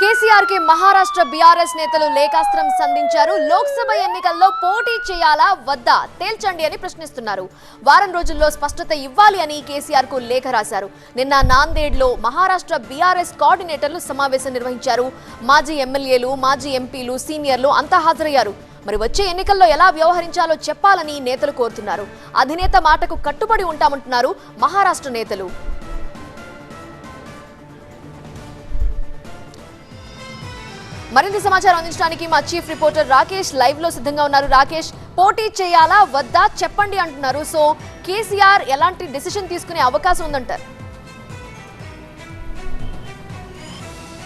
కేసీఆర్కి మహారాష్ట్ర బీఆర్ఎస్ నేతలు లేఖాస్త్రం సంధించారు. లోక్సభ ఎన్నికల్లో పోటీ చేయాలా వద్దా? తేల్చండి అని ప్రశ్నిస్తున్నారు. వారం రోజుల్లో స్పష్టత ఇవ్వాలి అని కేసీఆర్కు లేఖ రాశారు. నిన్న నాందేడ్లో మహారాష్ట్ర బీఆర్ఎస్ కోఆర్డినేటర్లు సమావేశం నిర్వహించారు. మాజీ ఎమ్మెల్యేలు మాజీ ఎంపీలు సీనియర్లు అంతా హాజరయ్యారు. మరి వచ్చే ఎన్నికల్లో ఎలా వ్యవహరించాలో చెప్పాలని నేతలు కోరుతున్నారు. అధినేత మాటకు కట్టుబడి ఉంటామంటున్నారు మహారాష్ట్ర నేతలు. మరింత సమాచారం అందించడానికి మా చీఫ్ రిపోర్టర్ రాకేష్ లైవ్లో సిద్ధంగా ఉన్నారు. రాకేష్ పోటీ చేయాలా వద్దా చెప్పండి అంటున్నారు. సో కేసీఆర్ ఎలాంటి డిసిషన్ తీసుకునే అవకాశం ఉందంటారు?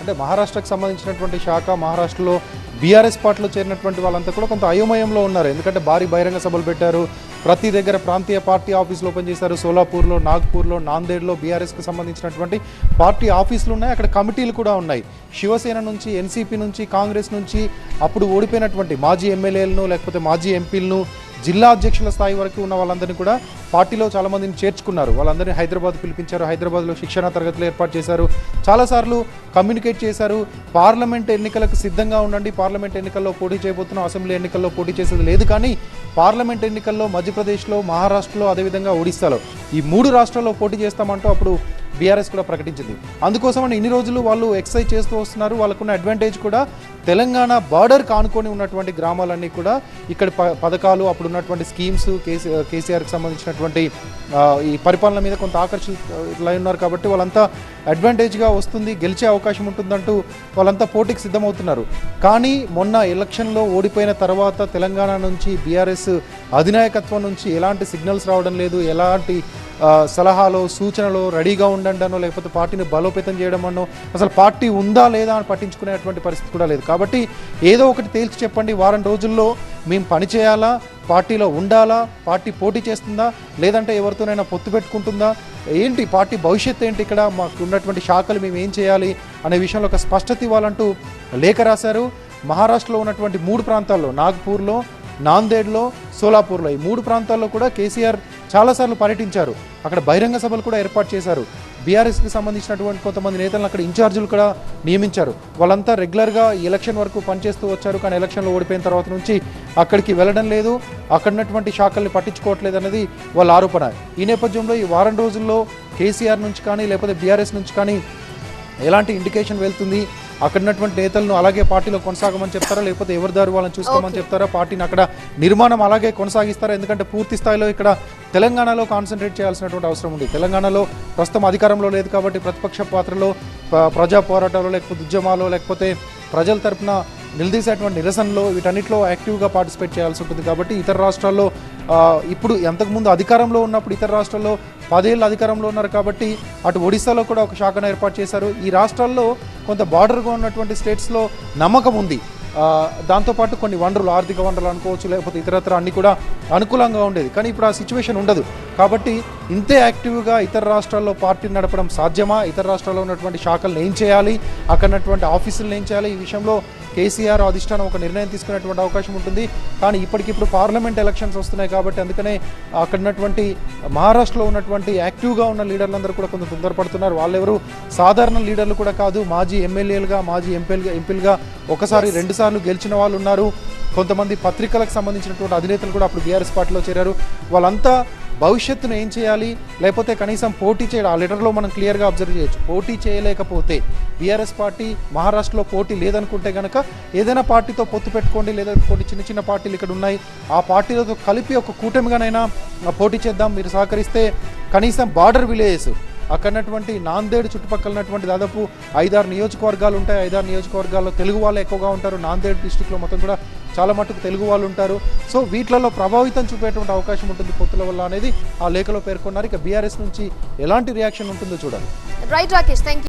అంటే మహారాష్ట్రకు సంబంధించినటువంటి శాఖ మహారాష్ట్రలో బీఆర్ఎస్ పార్టీలో చేరినటువంటి వాళ్ళంతా కూడా కొంత అయోమయంలో ఉన్నారు. ఎందుకంటే భారీ బహిరంగ సభలు పెట్టారు. ప్రతి దగ్గర ప్రాంతీయ పార్టీ ఆఫీసులు ఓపెన్ చేశారు. సోలాపూర్లో నాగ్పూర్లో నాందేడ్లో బీఆర్ఎస్కి సంబంధించినటువంటి పార్టీ ఆఫీసులు ఉన్నాయి. అక్కడ కమిటీలు కూడా ఉన్నాయి. శివసేన నుంచి ఎన్సీపీ నుంచి కాంగ్రెస్ నుంచి అప్పుడు ఓడిపోయినటువంటి మాజీ ఎమ్మెల్యేలను లేకపోతే మాజీ ఎంపీలను జిల్లా అధ్యక్షుల స్థాయి వరకు ఉన్న వాళ్ళందరినీ కూడా పార్టీలో చాలా మందిని చేర్చుకున్నారు. వాళ్ళందరినీ హైదరాబాద్ పిలిపించారు. హైదరాబాద్లో శిక్షణ తరగతులు ఏర్పాటు చేశారు. చాలాసార్లు కమ్యూనికేట్ చేశారు. పార్లమెంట్ ఎన్నికలకు సిద్ధంగా ఉండండి. పార్లమెంట్ ఎన్నికల్లో పోటీ చేయబోతున్నాం అసెంబ్లీ ఎన్నికల్లో పోటీ చేసేది లేదు కానీ పార్లమెంట్ ఎన్నికల్లో మధ్యప్రదేశ్లో మహారాష్ట్రలో అదేవిధంగా ఒడిశాలో ఈ మూడు రాష్ట్రాల్లో పోటీ చేస్తామంటూ అప్పుడు బీఆర్ఎస్ కూడా ప్రకటించింది. అందుకోసమని ఇన్ని రోజులు వాళ్ళు ఎక్సర్సైజ్ చేస్తూ వస్తున్నారు. వాళ్ళకున్న అడ్వాంటేజ్ కూడా తెలంగాణ బార్డర్ కానుకొని ఉన్నటువంటి గ్రామాలన్నీ కూడా ఇక్కడ ప- పథకాలు అప్పుడు ఉన్నటువంటి స్కీమ్స్ కేసీ కేసీఆర్కి సంబంధించినటువంటి ఈ పరిపాలన మీద కొంత ఆకర్షితులై ఉన్నారు కాబట్టి వాళ్ళంతా అడ్వాంటేజ్గా వస్తుంది గెలిచే అవకాశం ఉంటుందంటూ వాళ్ళంతా పోటీకి సిద్ధమవుతున్నారు. కానీ మొన్న ఎలక్షన్లో ఓడిపోయిన తర్వాత తెలంగాణ నుంచి బీఆర్ఎస్ అధినాయకత్వం నుంచి ఎలాంటి సిగ్నల్స్ రావడం లేదు ఎలాంటి సలహాలో సలహాలు సూచనలు రెడీగా ఉండండి అనో లేకపోతే పార్టీని బలోపేతం చేయడం అనో అసలు పార్టీ ఉందా లేదా అని పట్టించుకునేటువంటి పరిస్థితి కూడా లేదు. కాబట్టి ఏదో ఒకటి తేల్చి చెప్పండి. వారం రోజుల్లో మేము పని చేయాలా? పార్టీలో ఉండాలా? పార్టీ పోటీ చేస్తుందా? లేదంటే ఎవరితోనైనా పొత్తు పెట్టుకుంటుందా? ఏంటి పార్టీ భవిష్యత్తు ఏంటి ఇక్కడ? మాకు ఉన్నటువంటి శాఖలు మేము ఏం చేయాలి? అనే విషయంలో ఒక స్పష్టత ఇవ్వాలంటూ లేఖ రాశారు. మహారాష్ట్రలో ఉన్నటువంటి మూడు ప్రాంతాల్లో నాగ్పూర్లో నాందేడ్లో సోలాపూర్లో ఈ మూడు ప్రాంతాల్లో కూడా కేసీఆర్ చాలాసార్లు పర్యటించారు. అక్కడ బహిరంగ సభలు కూడా ఏర్పాటు చేశారు. బీఆర్ఎస్కి సంబంధించినటువంటి కొంతమంది నేతలను అక్కడ ఇన్ఛార్జీలు కూడా నియమించారు. వాళ్ళంతా రెగ్యులర్గా ఈ ఎలక్షన్ వరకు పనిచేస్తూ వచ్చారు. కానీ ఎలక్షన్లో ఓడిపోయిన తర్వాత నుంచి అక్కడికి వెళ్ళడం లేదు. అక్కడ ఉన్నటువంటి శాఖల్ని పట్టించుకోవట్లేదు అనేది వాళ్ళ ఆరోపణ. ఈ నేపథ్యంలో ఈ వారం రోజుల్లో కేసీఆర్ నుంచి కానీ లేకపోతే బీఆర్ఎస్ నుంచి కానీ ఎలాంటి ఇండికేషన్ వెళ్తుంది? అక్కడ ఉన్నటువంటి నేతలను అలాగే పార్టీలో కొనసాగమని చెప్తారా? లేకపోతే ఎవరి దారి వాళ్ళని చూసుకోమని చెప్తారా? పార్టీని అక్కడ నిర్మాణం అలాగే కొనసాగిస్తారా? ఎందుకంటే పూర్తి స్థాయిలో ఇక్కడ తెలంగాణలో కాన్సన్ట్రేట్ చేయాల్సినటువంటి అవసరం ఉంది. తెలంగాణలో ప్రస్తుతం అధికారంలో లేదు కాబట్టి ప్రతిపక్ష పాత్రలో ప్రజా పోరాటాలు లేకపోతే ఉద్యమాలు లేకపోతే ప్రజల తరపున నిలదీసేటువంటి నిరసనలో వీటన్నిటిలో యాక్టివ్గా పార్టిసిపేట్ చేయాల్సి ఉంటుంది కాబట్టి ఇతర రాష్ట్రాల్లో ఇప్పుడు అంతకుముందు అధికారంలో ఉన్నప్పుడు ఇతర రాష్ట్రాల్లో పదేళ్ళు అధికారంలో ఉన్నారు కాబట్టి అటు ఒడిశాలో కూడా ఒక శాఖను ఏర్పాటు చేశారు. ఈ రాష్ట్రాల్లో కొంత బార్డర్గా ఉన్నటువంటి స్టేట్స్లో నమ్మకం ఉంది. దాంతోపాటు కొన్ని వనరులు ఆర్థిక వనరులు అనుకోవచ్చు లేకపోతే ఇతరత్ర అన్ని కూడా అనుకూలంగా ఉండేది. కానీ ఇప్పుడు ఆ సిచ్యువేషన్ ఉండదు. కాబట్టి ఇంతే యాక్టివ్గా ఇతర రాష్ట్రాల్లో పార్టీని నడపడం సాధ్యమా? ఇతర రాష్ట్రాల్లో ఉన్నటువంటి శాఖలను ఏం చేయాలి? అక్కడ ఉన్నటువంటి ఆఫీసులను ఏం చేయాలి? ఈ విషయంలో కేసీఆర్ అధిష్టానం ఒక నిర్ణయం తీసుకునేటువంటి అవకాశం ఉంటుంది. కానీ ఇప్పటికిప్పుడు పార్లమెంట్ ఎలక్షన్స్ వస్తున్నాయి కాబట్టి అందుకనే అక్కడ ఉన్నటువంటి మహారాష్ట్రలో ఉన్నటువంటి యాక్టివ్గా ఉన్న లీడర్లందరూ కూడా కొంచెం తొందరపడుతున్నారు. వాళ్ళెవరు సాధారణ లీడర్లు కూడా కాదు. మాజీ ఎమ్మెల్యేలుగా మాజీ ఎంపీలుగా ఎంపీలుగా ఒకసారి రెండుసార్లు గెలిచిన వాళ్ళు ఉన్నారు. కొంతమంది పత్రికలకు సంబంధించినటువంటి అధినేతలు కూడా అప్పుడు బీఆర్ఎస్ పార్టీలో చేరారు. వాళ్ళంతా భవిష్యత్తును ఏం చేయాలి? లేకపోతే కనీసం పోటీ చేయడం ఆ లెటర్లో మనం క్లియర్గా అబ్జర్వ్ చేయొచ్చు. పోటీ చేయలేకపోతే బీఆర్ఎస్ పార్టీ మహారాష్ట్రలో పోటీ లేదనుకుంటే కనుక ఏదైనా పార్టీతో పొత్తు పెట్టుకోండి లేదా కొన్ని చిన్న చిన్న పార్టీలు ఇక్కడ ఉన్నాయి. ఆ పార్టీలతో కలిపి ఒక కూటమిగానైనా పోటీ చేద్దాం. మీరు సహకరిస్తే కనీసం బార్డర్ విలేజెస్ అక్కడనటువంటి నాందేడు నాందేడ్ చుట్టుపక్కల ఉన్నటువంటి దాదాపు ఐదారు నియోజకవర్గాలు ఉంటాయి. ఐదారు నియోజకవర్గాల్లో తెలుగు వాళ్ళు ఎక్కువగా ఉంటారు. నాందేడ్ డిస్టిక్లో మొత్తం కూడా చాలా మటుకు తెలుగు వాళ్ళు ఉంటారు. సో వీటిలలో ప్రభావితం చూపేటువంటి అవకాశం ఉంటుంది పొత్తుల వల్ల అనేది ఆ లేఖలో పేర్కొన్నారు. ఇక బీఆర్ఎస్ నుంచి ఎలాంటి రియాక్షన్ ఉంటుందో చూడాలి. Right Rakesh thank